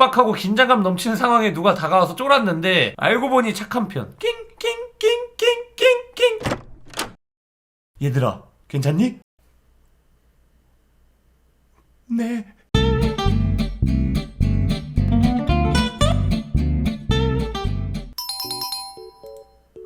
각박하고 긴장감 넘치는 상황에 누가 다가와서 쫄았는데 알고 보니 착한 편. 낑낑낑낑낑낑낑. 얘들아, 괜찮니? 네.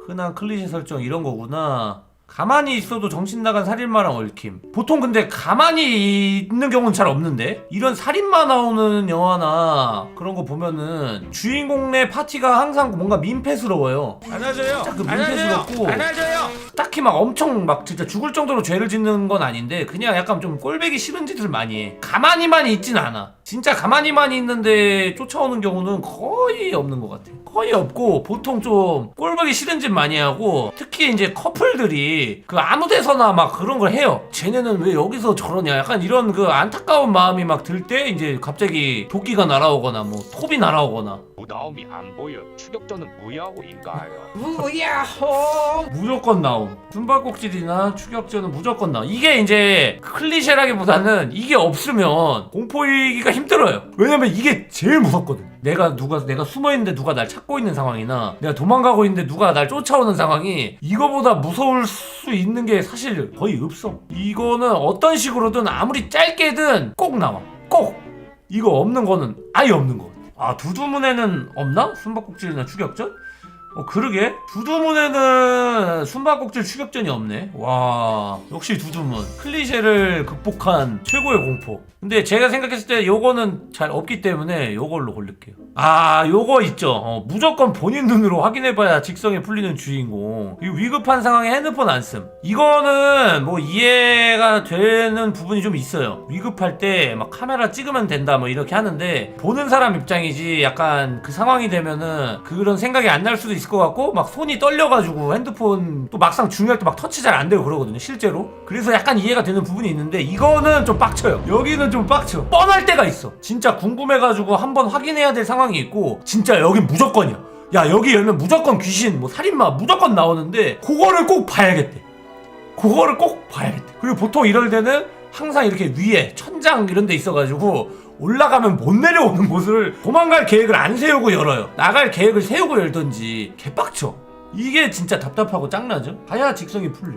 흔한 클리셰 설정 이런 거구나. 가만히 있어도 정신 나간 살인마랑 얽힘. 보통 근데 가만히 있는 경우는 잘 없는데 이런 살인마 나오는 영화나 그런 거 보면은 주인공네 파티가 항상 뭔가 민폐스러워요. 안아줘요. 그 민폐스럽고 안아줘요. 딱히 막 엄청 막 진짜 죽을 정도로 죄를 짓는 건 아닌데 그냥 약간 좀 꼴배기 싫은 짓을 많이 해. 가만히만 있진 않아. 진짜 가만히만 있는데 쫓아오는 경우는 거의 없는 것 같아. 거의 없고 보통 좀 꼴보기 싫은 짓 많이 하고 특히 이제 커플들이 그 아무 데서나 막 그런 걸 해요. 쟤네는 왜 여기서 저러냐. 약간 이런 그 안타까운 마음이 막 들 때 이제 갑자기 도끼가 날아오거나 뭐 톱이 날아오거나 무나옴이 안 보여. 추격전은 무야호인가요? 무야호. 무조건 나옴. 숨바꼭질이나 추격전은 무조건 나옴. 이게 이제 클리셰라기보다는 이게 없으면 공포이기가 힘들어요. 왜냐면 이게 제일 무섭거든. 내가 누가 내가 숨어 있는데 누가 날 찾고 있는 상황이나 내가 도망가고 있는데 누가 날 쫓아오는 상황이 이거보다 무서울 수 있는 게 사실 거의 없어. 이거는 어떤 식으로든 아무리 짧게든 꼭 나와. 꼭. 이거 없는 거는 아예 없는 거. 아 두두문에는 없나? 숨바꼭질이나 추격전? 어 그러게? 두두문에는 숨바꼭질 추격전이 없네. 와 역시 두두문. 클리셰를 극복한 최고의 공포. 근데 제가 생각했을 때 요거는 잘 없기 때문에 요걸로 고를게요. 아 요거 있죠. 어, 무조건 본인 눈으로 확인해봐야 직성에 풀리는 주인공. 이 위급한 상황에 핸드폰 안씀 이거는 뭐 이해가 되는 부분이 좀 있어요. 위급할 때 막 카메라 찍으면 된다 뭐 이렇게 하는데 보는 사람 입장이지 약간 그 상황이 되면은 그런 생각이 안 날 수도 있을 것 같고 막 손이 떨려가지고 핸드폰 또 막상 중요할 때 막 터치 잘 안 되고 그러거든요 실제로. 그래서 약간 이해가 되는 부분이 있는데 이거는 좀 빡쳐요. 여기는 좀 빡쳐. 뻔할 때가 있어. 진짜 궁금해가지고 한번 확인해야 될 상황이 있고 진짜 여긴 무조건이야. 야 여기 열면 무조건 귀신 뭐 살인마 무조건 나오는데 그거를 꼭 봐야겠대. 그거를 꼭 봐야겠대. 그리고 보통 이럴 때는 항상 이렇게 위에 천장 이런 데 있어가지고 올라가면 못 내려오는 곳을 도망갈 계획을 안 세우고 열어요. 나갈 계획을 세우고 열던지 개빡쳐. 이게 진짜 답답하고 짱나죠? 가야 직성이 풀려.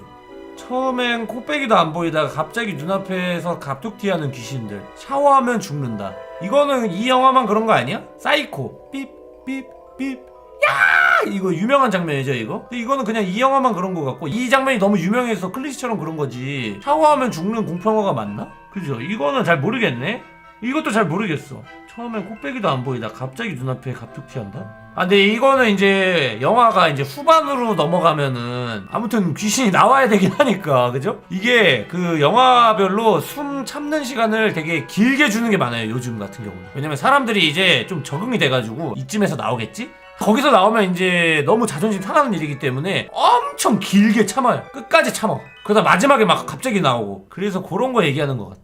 처음엔 코빼기도 안 보이다가 갑자기 눈앞에서 갑툭튀하는 귀신들. 샤워하면 죽는다. 이거는 이 영화만 그런 거 아니야? 사이코. 삐 삐 삐. 야! 이거 유명한 장면이죠 이거? 근데 이거는 그냥 이 영화만 그런 거 같고 이 장면이 너무 유명해서 클리시처럼 그런 거지. 샤워하면 죽는 공포영화가 맞나? 그죠? 이거는 잘 모르겠네 이것도 잘 모르겠어. 처음엔 코빼기도 안 보이다. 갑자기 눈앞에 갑툭튀한다? 아 근데 이거는 이제 영화가 이제 후반으로 넘어가면은 아무튼 귀신이 나와야 되긴 하니까. 그죠? 이게 그 영화별로 숨 참는 시간을 되게 길게 주는 게 많아요 요즘 같은 경우는. 왜냐면 사람들이 이제 좀 적응이 돼가지고 이쯤에서 나오겠지? 거기서 나오면 이제 너무 자존심 상하는 일이기 때문에 엄청 길게 참아요. 끝까지 참아. 그러다 마지막에 막 갑자기 나오고. 그래서 그런 거 얘기하는 것 같아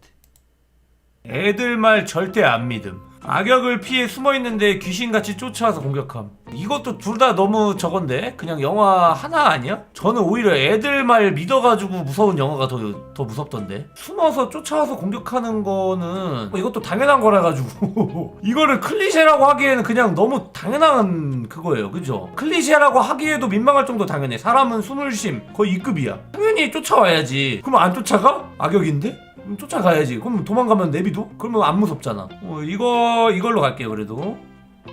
애들 말 절대 안 믿음. 악역을 피해 숨어 있는데 귀신같이 쫓아와서 공격함. 이것도 둘 다 너무 저건데? 그냥 영화 하나 아니야? 저는 오히려 애들 말 믿어가지고 무서운 영화가 더, 더 무섭던데? 숨어서 쫓아와서 공격하는 거는 뭐 이것도 당연한 거라 가지고. 이거를 클리셰라고 하기에는 그냥 너무 당연한 그거예요. 그죠? 클리셰라고 하기에도 민망할 정도 당연해. 사람은 숨을 쉼. 거의 2급이야. 당연히 쫓아와야지. 그럼 안 쫓아가? 악역인데? 쫓아가야지. 그럼 도망가면 내비도? 그러면 안 무섭잖아. 어, 이거 이걸로 갈게요. 그래도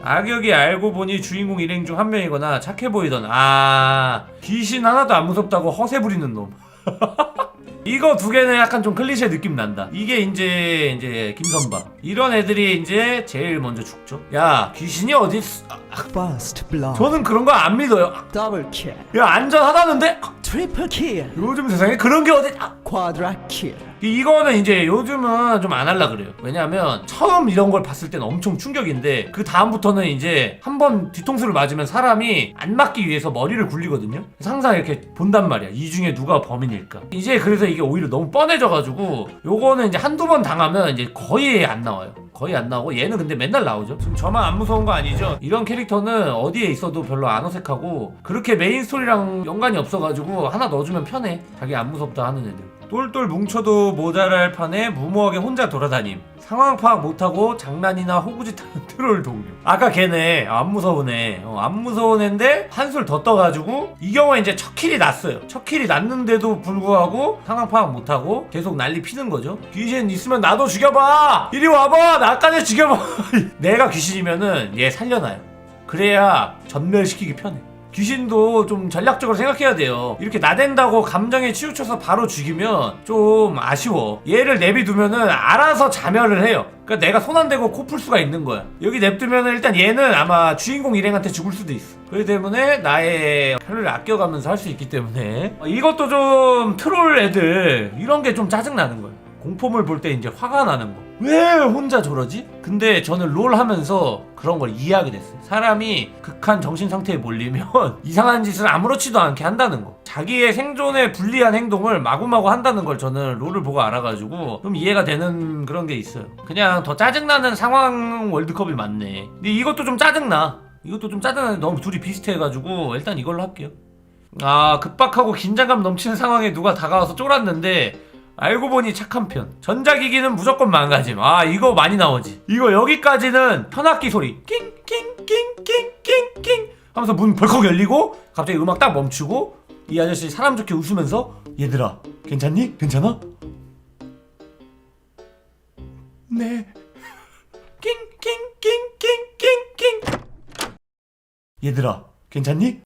악역이 알고 보니 주인공 일행 중 한 명이거나 착해 보이던 아 귀신 하나도 안 무섭다고 허세 부리는 놈. 이거 두 개는 약간 좀 클리셰 느낌 난다. 이게 이제 이제 김선박 이런 애들이 이제 제일 먼저 죽죠. 야 귀신이 어디 있어? 아, First blood, 저는 그런 거 안 믿어요. 아, double kill, 야 안전하다는데 아, triple kill, 요즘 세상에 그런 게 어디? 아, quadra kill. 이거는 이제 요즘은 좀 안 할라 그래요. 왜냐하면 처음 이런 걸 봤을 때는 엄청 충격인데 그 다음부터는 이제 한 번 뒤통수를 맞으면 사람이 안 맞기 위해서 머리를 굴리거든요. 항상 이렇게 본단 말이야. 이 중에 누가 범인일까. 이제 그래서 이게 오히려 너무 뻔해져가지고 요거는 이제 한두 번 당하면 이제 거의 안 나와요. 거의 안 나오고 얘는 근데 맨날 나오죠. 지금 저만 안 무서운 거 아니죠? 이런 캐릭터는 어디에 있어도 별로 안 어색하고 그렇게 메인 스토리랑 연관이 없어가지고 하나 넣어주면 편해. 자기 안 무섭다 하는 애들. 똘똘 뭉쳐도 모자랄 판에 무모하게 혼자 돌아다님. 상황 파악 못하고 장난이나 호구짓하는 트롤 동료. 아까 걔네 안 무서운 애. 어, 안 무서운 애인데 한술 더 떠가지고 이 경우에 이제 첫 킬이 났어요. 첫 킬이 났는데도 불구하고 상황 파악 못하고 계속 난리 피는 거죠. 귀신 있으면 나도 죽여봐. 이리 와봐. 나까지 죽여봐. 내가 귀신이면은 얘 살려놔요. 그래야 전멸시키기 편해. 귀신도 좀 전략적으로 생각해야 돼요. 이렇게 나댄다고 감정에 치우쳐서 바로 죽이면 좀 아쉬워. 얘를 내비두면은 알아서 자멸을 해요. 그러니까 내가 손 안 대고 코 풀 수가 있는 거야. 여기 냅두면은 일단 얘는 아마 주인공 일행한테 죽을 수도 있어. 그렇기 때문에 나의 칼을 아껴가면서 할 수 있기 때문에 이것도 좀 트롤 애들 이런 게 좀 짜증나는 거야. 공포물 볼 때 이제 화가 나는 거. 왜 혼자 저러지? 근데 저는 롤 하면서 그런 걸 이해하게 됐어요. 사람이 극한 정신 상태에 몰리면 이상한 짓을 아무렇지도 않게 한다는 거. 자기의 생존에 불리한 행동을 마구마구 한다는 걸 저는 롤을 보고 알아가지고 좀 이해가 되는 그런 게 있어요. 그냥 더 짜증나는 상황 월드컵이 많네. 근데 이것도 좀 짜증나. 이것도 좀 짜증나는데 너무 둘이 비슷해가지고 일단 이걸로 할게요. 아 급박하고 긴장감 넘치는 상황에 누가 다가와서 쫄았는데 알고 보니 착한 편. 전자기기는 무조건 망가짐. 아 이거 많이 나오지. 이거 여기까지는 편악기 소리. 낑낑낑낑낑낑낑 하면서 문 벌컥 열리고 갑자기 음악 딱 멈추고 이 아저씨 사람 좋게 웃으면서 얘들아 괜찮니? 괜찮아? 네. 낑낑낑낑낑낑 얘들아 괜찮니?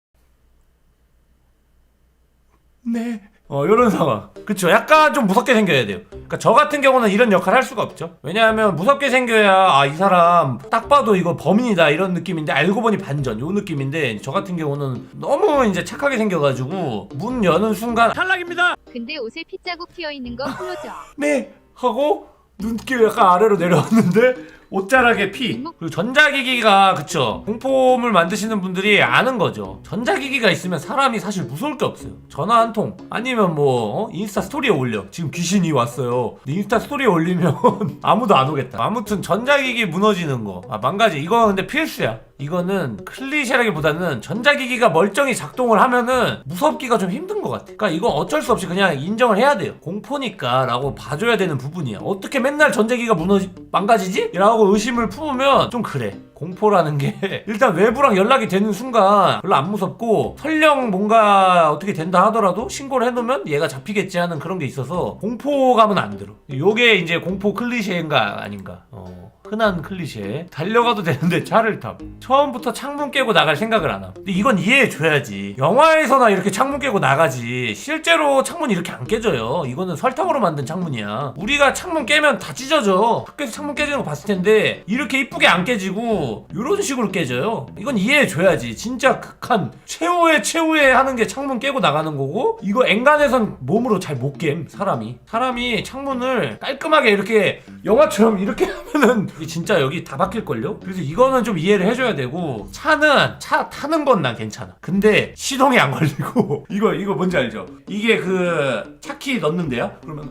네. 어, 요런 상황. 그쵸. 약간 좀 무섭게 생겨야 돼요. 그니까 저 같은 경우는 이런 역할 할 수가 없죠. 왜냐하면 무섭게 생겨야, 아, 이 사람 딱 봐도 이거 범인이다. 이런 느낌인데, 알고 보니 반전. 요 느낌인데, 저 같은 경우는 너무 이제 착하게 생겨가지고, 문 여는 순간, 탈락입니다! 근데 옷에 핏자국 튀어 있는 거 클로저. 네! 하고, 눈길 약간 아래로 내려왔는데, 옷자락에 피. 그리고 전자기기가, 그쵸. 공포물 만드시는 분들이 아는 거죠. 전자기기가 있으면 사람이 사실 무서울 게 없어요. 전화 한 통. 아니면 뭐, 어? 인스타 스토리에 올려. 지금 귀신이 왔어요. 인스타 스토리에 올리면 아무도 안 오겠다. 아무튼 전자기기 무너지는 거. 아, 망가지. 이거 근데 필수야. 이거는 클리셰라기보다는 전자기기가 멀쩡히 작동을 하면은 무섭기가 좀 힘든 것 같아. 그러니까 이건 어쩔 수 없이 그냥 인정을 해야 돼요. 공포니까라고 봐줘야 되는 부분이야. 어떻게 맨날 전자기기가 무너지 망가지지? 라고 의심을 품으면 좀 그래. 공포라는 게 일단 외부랑 연락이 되는 순간 별로 안 무섭고 설령 뭔가 어떻게 된다 하더라도 신고를 해놓으면 얘가 잡히겠지 하는 그런 게 있어서 공포감은 안 들어. 요게 이제 공포 클리셰인가 아닌가. 어. 흔한 클리셰. 달려가도 되는데 차를 탑. 처음부터 창문 깨고 나갈 생각을 안 함. 근데 이건 이해해 줘야지. 영화에서나 이렇게 창문 깨고 나가지. 실제로 창문이 이렇게 안 깨져요. 이거는 설탕으로 만든 창문이야. 우리가 창문 깨면 다 찢어져. 학교에서 창문 깨지는 거 봤을 텐데 이렇게 이쁘게 안 깨지고 이런 식으로 깨져요. 이건 이해해 줘야지. 진짜 극한 최후의 최후의 하는 게 창문 깨고 나가는 거고 이거 엔간에선 몸으로 잘 못 깸 사람이. 사람이 창문을 깔끔하게 이렇게 영화처럼 이렇게 하면은 이게 진짜 여기 다 바뀔걸요? 그래서 이거는 좀 이해를 해줘야 되고 차는 차 타는 건 난 괜찮아 근데 시동이 안 걸리고 이거 이거 뭔지 알죠? 이게 그 차키 넣는데요? 그러면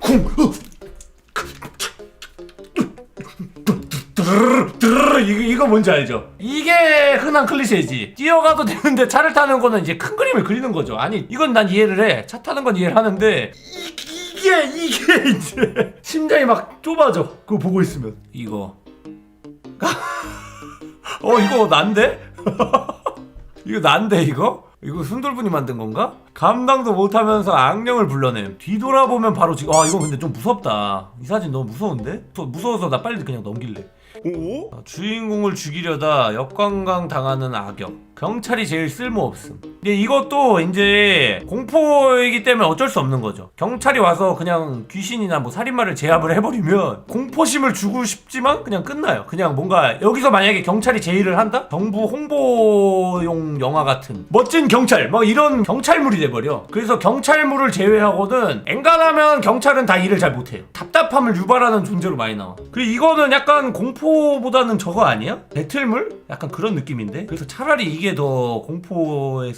쿵 드르르 드르르 이거, 뭔지 알죠? 이게 흔한 클리셰지. 뛰어가도 되는데 차를 타는 거는 이제 큰 그림을 그리는 거죠. 아니 이건 난 이해를 해. 차 타는 건 이해를 하는데 이, 이게 이게 이제 심장이 막 좁아져. 그거 보고 있으면 이거. 어 이거 난데? 이거 난데 이거? 이거 순돌분이 만든 건가? 감당도 못하면서 악령을 불러냄. 뒤돌아보면 바로 지금 아 이거 근데 좀 무섭다. 이 사진 너무 무서운데? 저 무서워서 나 빨리 그냥 넘길래. 오? 주인공을 죽이려다 역관광 당하는 악역. 경찰이 제일 쓸모없음. 근데 이것도 이제 공포이기 때문에 어쩔 수 없는 거죠. 경찰이 와서 그냥 귀신이나 뭐 살인마를 제압을 해버리면 공포심을 주고 싶지만 그냥 끝나요. 그냥 뭔가 여기서 만약에 경찰이 제의를 한다? 정부 홍보용 영화 같은 멋진 경찰 막 이런 경찰물이 돼버려. 그래서 경찰물을 제외하고는 엔간하면 경찰은 다 일을 잘 못해요. 답답함을 유발하는 존재로 많이 나와. 그리고 이거는 약간 공포보다는 저거 아니야? 배틀물? 약간 그런 느낌인데. 그래서 차라리 이게 더 공포에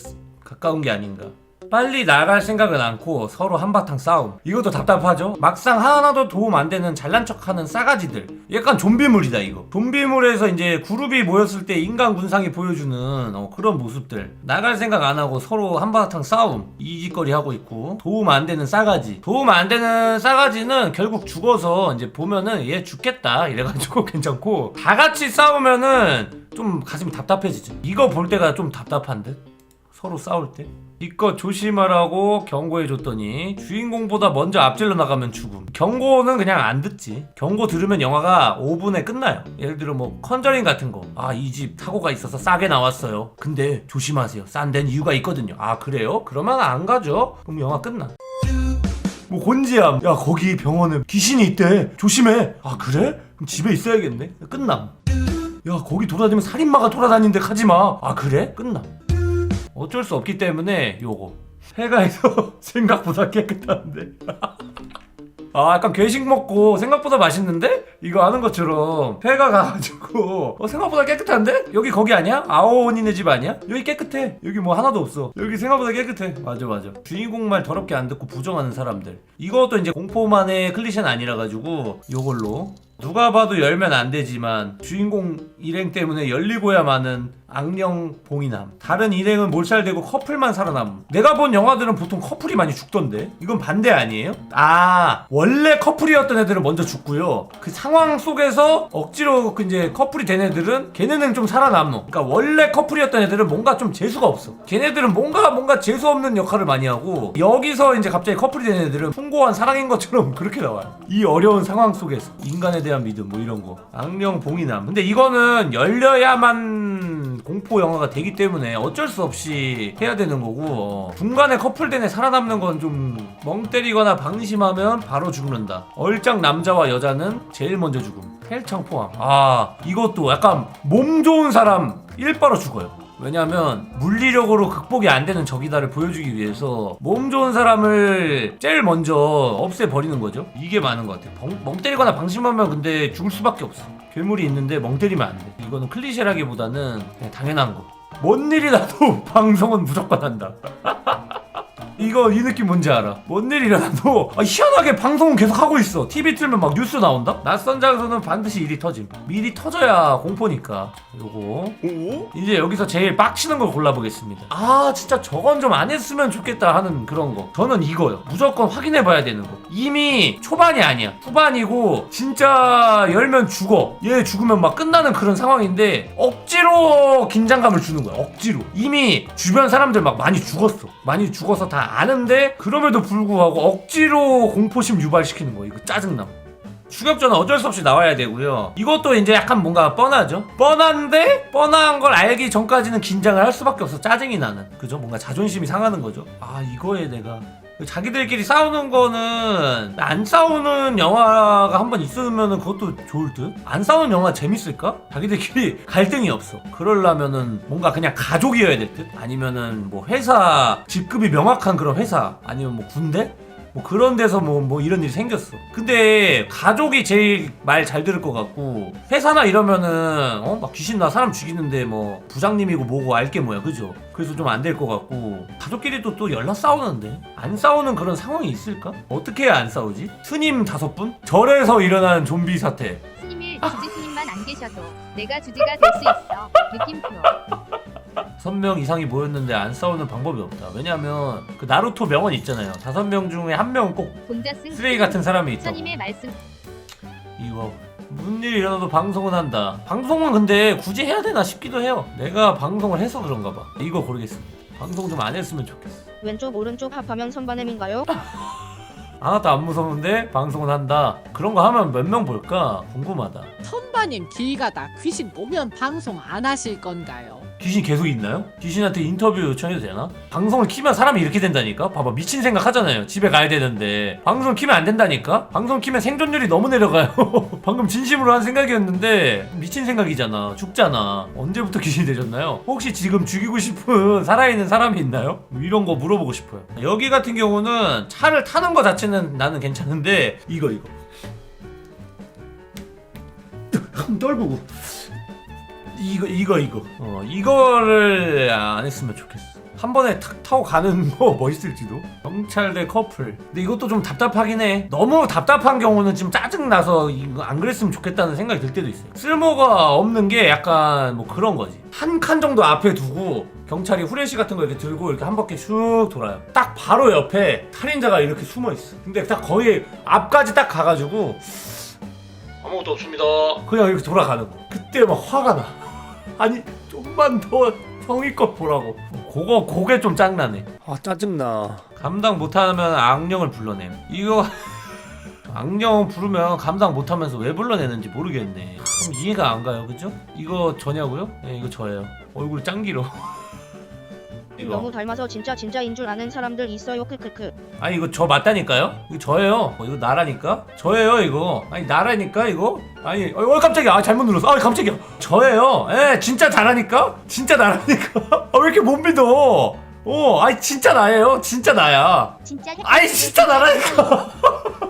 가까운 게 아닌가. 빨리 나갈 생각은 않고 서로 한바탕 싸움. 이것도 답답하죠? 막상 하나도 도움 안 되는 잘난 척하는 싸가지들. 약간 좀비물이다 이거. 좀비물에서 이제 그룹이 모였을 때 인간 군상이 보여주는 어, 그런 모습들. 나갈 생각 안 하고 서로 한바탕 싸움. 이짓거리 하고 있고 도움 안 되는 싸가지. 도움 안 되는 싸가지는 결국 죽어서 이제 보면은 얘 죽겠다 이래가지고 괜찮고 다 같이 싸우면은 좀 가슴이 답답해지죠. 이거 볼 때가 좀 답답한 듯. 서로 싸울 때 이거 조심하라고 경고해 줬더니 주인공보다 먼저 앞질러 나가면 죽음. 경고는 그냥 안 듣지. 경고 들으면 영화가 5분에 끝나요. 예를 들어 뭐 컨저링 같은 거 아 이 집 사고가 있어서 싸게 나왔어요. 근데 조심하세요. 싼 데는 이유가 있거든요. 아 그래요? 그러면 안 가죠. 그럼 영화 끝나. 뭐 곤지암. 야 거기 병원에 귀신이 있대. 조심해. 아 그래? 그럼 집에 있어야겠네. 끝남. 야 거기 돌아다니면 살인마가 돌아다니는데 가지마. 아 그래? 끝남 어쩔 수 없기 때문에 요거 해가에서 생각보다 깨끗한데 아 약간 괴식 먹고 생각보다 맛있는데? 이거 아는 것처럼 회가 가가지고 어 생각보다 깨끗한데? 여기 거기 아니야? 아오니네 집 아니야? 여기 깨끗해 여기 뭐 하나도 없어 여기 생각보다 깨끗해 맞아 맞아 주인공 말 더럽게 안 듣고 부정하는 사람들 이것도 이제 공포만의 클리셰는 아니라 가지고 요걸로 누가 봐도 열면 안 되지만 주인공 일행 때문에 열리고야 마는 악령 봉인함. 다른 일행은 몰살되고 커플만 살아남. 내가 본 영화들은 보통 커플이 많이 죽던데? 이건 반대 아니에요? 아 원래 커플이었던 애들은 먼저 죽고요. 그 상황 속에서 억지로 그 이제 커플이 된 애들은 걔네는 좀 살아남노. 그러니까 원래 커플이었던 애들은 뭔가 좀 재수가 없어. 걔네들은 뭔가 뭔가 재수 없는 역할을 많이 하고 여기서 이제 갑자기 커플이 된 애들은 풍고한 사랑인 것처럼 그렇게 나와요. 이 어려운 상황 속에서. 인간에 대한 믿음 뭐 이런 거. 악령 봉인함. 근데 이거는 열려야만 공포 영화가 되기 때문에 어쩔 수 없이 해야 되는 거고 어, 중간에 커플된 애 살아남는 건 좀 멍 때리거나 방심하면 바로 죽는다. 얼짱 남자와 여자는 제일 먼저 죽음. 헬창 포함. 아 이것도 약간 몸 좋은 사람 일바로 죽어요 왜냐면 물리력으로 극복이 안 되는 적이다를 보여주기 위해서 몸 좋은 사람을 제일 먼저 없애버리는 거죠. 이게 많은 것 같아요. 멍, 멍 때리거나 방심하면 근데 죽을 수밖에 없어. 괴물이 있는데 멍 때리면 안 돼. 이거는 클리셰라기보다는 그냥 당연한 거. 뭔 일이 나도 방송은 무조건 한다. 이거 이 느낌 뭔지 알아? 뭔 일이 일어나도 아, 희한하게 방송은 계속 하고 있어. TV 틀면 막 뉴스 나온다? 낯선 장소는 반드시 일이 터짐. 미리 터져야 공포니까. 요거. 이제 여기서 제일 빡치는 걸 골라보겠습니다. 아, 진짜 저건 좀 안 했으면 좋겠다 하는 그런 거. 저는 이거요. 무조건 확인해 봐야 되는 거. 이미 초반이 아니야. 후반이고, 진짜 열면 죽어. 얘 죽으면 막 끝나는 그런 상황인데, 억지로 긴장감을 주는 거야. 억지로. 이미 주변 사람들 막 많이 죽었어. 많이 죽어서 다 아는데, 그럼에도 불구하고 억지로 공포심 유발시키는 거야. 이거 짜증나. 추격전은 어쩔 수 없이 나와야 되고요. 이것도 이제 약간 뭔가 뻔하죠. 뻔한데 뻔한 걸 알기 전까지는 긴장을 할 수밖에 없어. 짜증이 나는. 그죠? 뭔가 자존심이 상하는 거죠. 아 이거에 내가 자기들끼리 싸우는 거는 안 싸우는 영화가 한 번 있으면은 그것도 좋을 듯. 안 싸우는 영화 재밌을까? 자기들끼리 갈등이 없어. 그러려면은 뭔가 그냥 가족이어야 될 듯. 아니면은 뭐 회사 직급이 명확한 그런 회사 아니면 뭐 군대? 뭐 그런 데서 뭐, 뭐 이런 일이 생겼어. 근데 가족이 제일 말 잘 들을 것 같고 회사나 이러면은 어? 막 귀신 나 사람 죽이는데 뭐 부장님이고 뭐고 알게 뭐야 그죠? 그래서 좀 안 될 것 같고 가족끼리도 또 연락 싸우는데 안 싸우는 그런 상황이 있을까? 어떻게 해야 안 싸우지? 스님 다섯 분? 절에서 일어난 좀비 사태 스님일 주지 스님만 안 계셔도 내가 주지가 될 수 있어. 느낌표. 선명 이상이 모였는데 안 싸우는 방법이 없다. 왜냐면 그 나루토 명언 있잖아요. 다섯 명 중에 한 명은 꼭 쓰레기 같은 사람이 있다고. 이거 무슨 일이 일어나도 방송은 한다. 방송은 근데 굳이 해야 되나 싶기도 해요. 내가 방송을 해서 그런가 봐. 이거 고르겠습니다. 방송 좀 안 했으면 좋겠어. 왼쪽 오른쪽 합하면 선반음인가요? 하나도 안 무서운데 방송은 한다. 그런 거 하면 몇 명 볼까? 궁금하다. 선바님 길 가다 귀신 보면 방송 안 하실 건가요? 귀신 계속 있나요? 귀신한테 인터뷰 요청해도 되나? 방송을 키면 사람이 이렇게 된다니까? 봐봐 미친 생각 하잖아요 집에 가야 되는데 방송을 키면 안 된다니까? 방송 키면 생존율이 너무 내려가요 방금 진심으로 한 생각이었는데 미친 생각이잖아 죽잖아 언제부터 귀신이 되셨나요? 혹시 지금 죽이고 싶은 살아있는 사람이 있나요? 뭐 이런 거 물어보고 싶어요 여기 같은 경우는 차를 타는 거 자체는 나는 괜찮은데 이거 이거 한번 떨보고 이거 이거 이거. 어 이거를 안 했으면 좋겠어 한 번에 탁 타고 가는 거 멋있을지도. 경찰대 커플. 근데 이것도 좀 답답하긴 해. 너무 답답한 경우는 지금 짜증나서 이거 안 그랬으면 좋겠다는 생각이 들 때도 있어요. 쓸모가 없는 게 약간 뭐 그런 거지. 한 칸 정도 앞에 두고 경찰이 후레쉬 같은 거 이렇게 들고 이렇게 한 바퀴 슉 돌아요. 딱 바로 옆에 살인자가 이렇게 숨어 있어. 근데 딱 거의 앞까지 딱 가가지고 아무것도 없습니다. 그냥 이렇게 돌아가는 거. 그때 막 화가 나. 아니 좀만 더 성의껏 보라고. 그거 그게 좀 짱나네. 아 짜증나. 감당 못하면 악령을 불러냄. 이거 악령 부르면 감당 못하면서 왜 불러내는지 모르겠네. 그럼 이해가 안 가요, 그죠? 이거 저냐고요? 네, 이거 저예요. 얼굴 짱 길어. 이거. 너무 닮아서 진짜 진짜인 줄 아는 사람들 있어요. 크크크. 아니 이거 저 맞다니까요? 이거 저예요. 어, 이거 나라니까? 저예요 이거. 아니 나라니까 이거? 아니 어, 어 깜짝이야. 아 잘못 눌렀어. 아 깜짝이야. 저예요. 예 진짜 나라니까? 진짜 나라니까? 아 왜 이렇게 못 믿어? 어 아니 진짜 나예요. 진짜 나야. 진짜 아니 진짜 나라니까.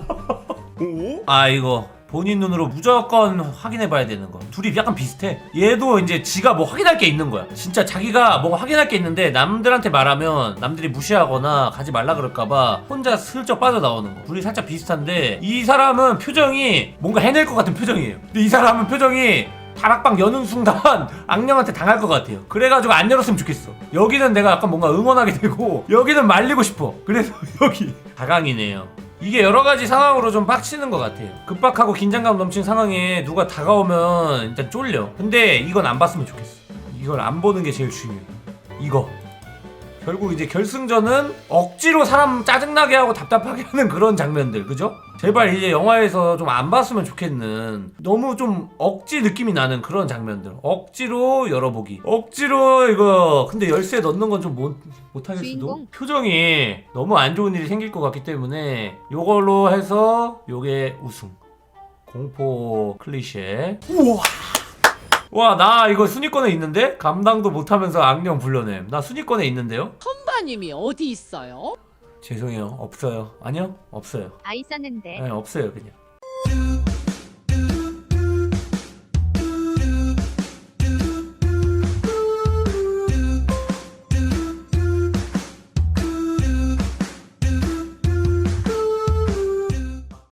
아 이거 본인 눈으로 무조건 확인해 봐야 되는 거. 둘이 약간 비슷해. 얘도 이제 지가 뭐 확인할 게 있는 거야. 진짜 자기가 뭐 확인할 게 있는데 남들한테 말하면 남들이 무시하거나 가지 말라 그럴까봐 혼자 슬쩍 빠져나오는 거. 둘이 살짝 비슷한데 이 사람은 표정이 뭔가 해낼 것 같은 표정이에요. 근데 이 사람은 표정이 다락방 여는 순간 악령한테 당할 것 같아요. 그래가지고 안 열었으면 좋겠어. 여기는 내가 약간 뭔가 응원하게 되고 여기는 말리고 싶어. 그래서 여기 다강이네요. 이게 여러 가지 상황으로 좀 빡치는 것 같아요. 급박하고 긴장감 넘치는 상황에 누가 다가오면 일단 쫄려. 근데 이건 안 봤으면 좋겠어. 이걸 안 보는 게 제일 중요해. 이거. 결국 이제 결승전은 억지로 사람 짜증나게 하고 답답하게 하는 그런 장면들, 그죠? 제발 이제 영화에서 좀 안 봤으면 좋겠는 너무 좀 억지 느낌이 나는 그런 장면들. 억지로 열어보기. 억지로 이거 근데 열쇠 넣는 건 좀 못 못하겠어도 주인공. 표정이 너무 안 좋은 일이 생길 것 같기 때문에 요걸로 해서 요게 우승. 공포 클리셰. 우와. 와, 나 이거 순위권에 있는데? 감당도 못하면서 악령 불러냄. 나 순위권에 있는데요? 선바님이 어디 있어요? 죄송해요. 없어요. 아니요? 없어요. 아 있었는데 네, 없어요, 그냥.